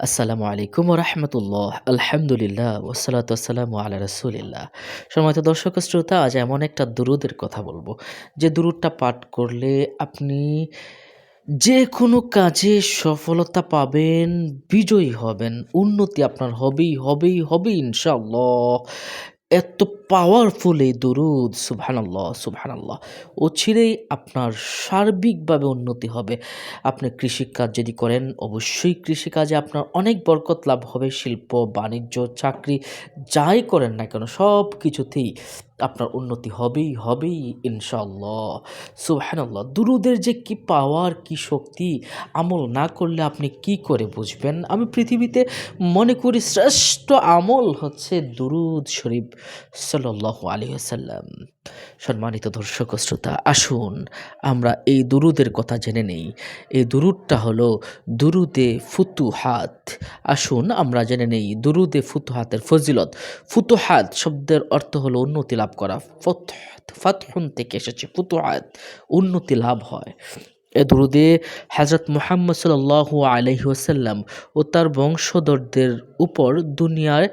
আসসালামু আলাইকুম রহমতুল্লাহ। আলহামদুলিল্লাহ ওসালাত আসসালাম আল্লাহ রসুলিল্লাহ। সময় দর্শক শ্রোতা, আজ এমন একটা দুরুদের কথা বলব। যে দুরুদটা পাঠ করলে আপনি যে কোনো কাজে সফলতা পাবেন, বিজয়ী হবেন, উন্নতি আপনার হবেই হবেই হবে ইনশাআল্লাহ। এত পাওয়ারফুল এই দরুদ, সুবহানাল্লাহ সুবহানাল্লাহ। ছিঁড়েই আপনার সার্বিকভাবে উন্নতি হবে। আপনি কৃষিকাজ যদি করেন, অবশ্যই কৃষিকাজে আপনার অনেক বরকত লাভ হবে। শিল্প, বাণিজ্য, চাকরি, যাই করেন না কেন সব কিছুতেই আপনার উন্নতি হবেই হবেই ইনশাল্লাহ সুবহানাল্লাহ। দুরুদের যে কি পাওয়ার, কি শক্তি, আমল না করলে আপনি কি করে বুঝবেন? আমি পৃথিবীতে মনে করি শ্রেষ্ঠ আমল হচ্ছে দুরুদ শরীফ সাল্লাহ আলী আসাল্লাম সম্মানিত দর্শক শ্রোতা, আসুন আমরা এই দুরুদের কথা জেনে নেই। এই দুরুদটা হলো দুরুদে ফুতুহাত। আসুন আমরা জেনে নেই দুরুদে ফুতুহাতের ফজিলত। ফুতুহাত শব্দের অর্থ হলো উন্নতি লাভ করা। ফাতহুন থেকে এসেছে। ফুতুহাত উন্নতি লাভ হয়। এ দুরুদে হজরত মোহাম্মদ সাল আলহিউসাল্লাম ও তার বংশধরদের উপর দুনিয়ার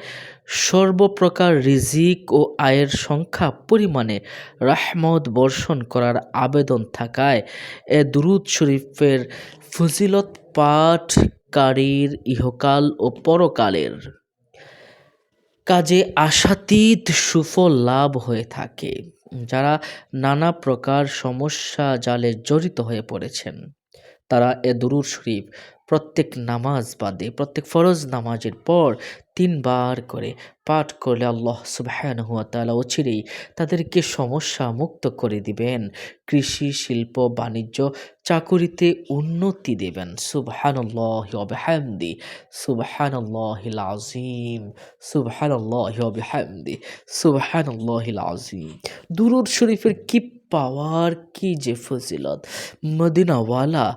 সর্বপ্রকার রিজিক ও আয়ের সংখ্যা পরিমাণে রাহমত বর্ষণ করার আবেদন থাকায় এ দুরুদ শরীফের ফজিলত পাঠকারীর ইহকাল ও পরকালের কাজে আশাতীত সুফল লাভ হয়ে থাকে। যারা নানা প্রকার সমস্যা জালে জড়িত হয়ে পড়েছেন। তারা এ শরীফ প্রত্যেক নামাজ বাদে, প্রত্যেক ফরজ নামাজের পর তিনবার করে পাঠ করলে আল্লাহ সুবাহানুয়া তালা অচিরেই তাদেরকে সমস্যা মুক্ত করে দিবেন। কৃষি, শিল্প, বাণিজ্য চাকুরিতে উন্নতি দেবেন। সুবহানাল্লাহ অবহামদি সুবহানাল্লাহিল আজিম সুবহানাল্লাহ অবহামদি সুবহানাল্লাহিল আজিম দুরুদ শরীফের কি পাওয়ার কি যে ফজিলত। মদিনাওয়ালা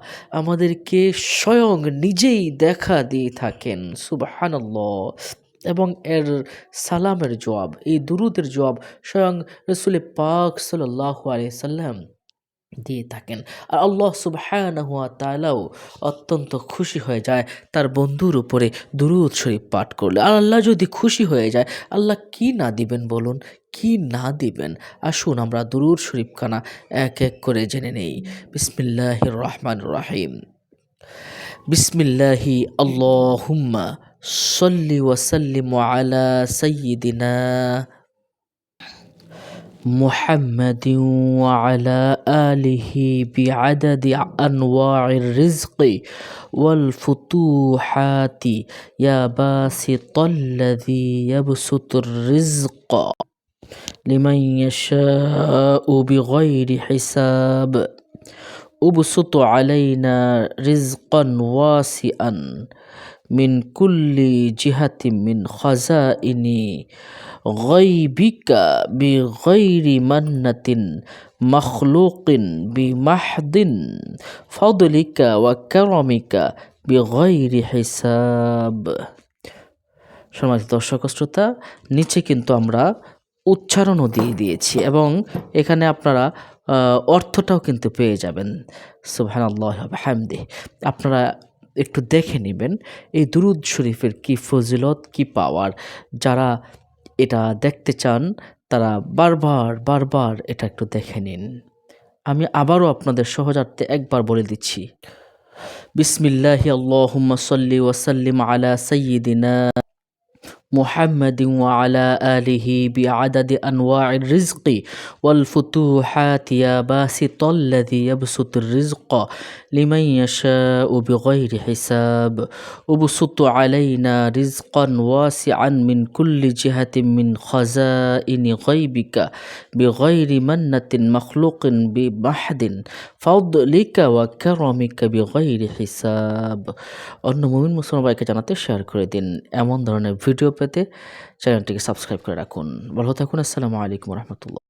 আমাদেরকে স্বয়ং নিজেই দেখা দিয়ে থাকেন, সুবাহানল্লাহ। এবং এর সালামের জবাব, এই দুরুদের জবাব স্বয়ং রসুল পাক সাল্লাহ আলিয়া সাল্লাম দিয়ে থাকেন। আর আল্লাহ সুবহানাহুয়া তালাও অত্যন্ত খুশি হয়ে যায় তার বন্ধুর উপরে দুরুদ শরীফ পাঠ করলে। আর আল্লাহ যদি খুশি হয়ে যায়, আল্লাহ কি না দিবেন বলুন? কি না দিবেন? আসুন আমরা দুরুদ শরীফ খানা এক এক করে জেনে নেই। বিসমিল্লাহ রহমান রাহিম। বিসমিল্লাহি আল্লাহুম্মা সল্লি ওয়াসাল্লিম আলা সাইয়্যিদিনা محمد وعلى آله بعدد أنواع الرزق والفتوحات. يا باسط الذي يبسط الرزق لمن يشاء بغير حساب. أبسط علينا رزقا واسعا. মিন কুল্লি জিহাতি মিন খজা ইনি গৈবিকা বি গৈরি মান্নাতিন মখলুকিন বি মাহদিন ফদলিকা ওয়া কারমিকা বি গৈরি হিসাব। সমাজ দর্শক শ্রোতা, নিচে কিন্তু আমরা উচ্চারণও দিয়ে দিয়েছি এবং এখানে আপনারা অর্থটাও কিন্তু পেয়ে যাবেন। সুবহানাল্লাহ হামদি আপনারা একটু দেখে নেবেন এই দুরুদ শরীফের কি ফজিলত, কি পাওয়ার। যারা এটা দেখতে চান, তারা বারবার বারবার এটা একটু দেখে নিন। আমি আবারও আপনাদের সহজার্থে একবার বলে দিচ্ছি। বিসমিল্লাহ আল্লাহুম্মা সাল্লি ওয়াসাল্লিম আলা সাইয়্যিদিনা محمد وعلى آله بعدد أنواع الرزق والفتوحات يا باسط الذي يبسط الرزق لمن يشاء بغير حساب أبسط علينا رزقا واسعا من كل جهة من خزائن غيبك بغير منة مخلوق بمحد فضلك وكرمك بغير হিসাব অন্য মুমিন মুসলমান ভাইকে জানাতে শেয়ার করে দিন এমন ধরনের ভিডিও পেতে চ্যানেলটিকে সাবস্ক্রাইব করে রাখুন। ভালো থাকুন আসসালামু আলাইকুম রহমতুল্লাহ।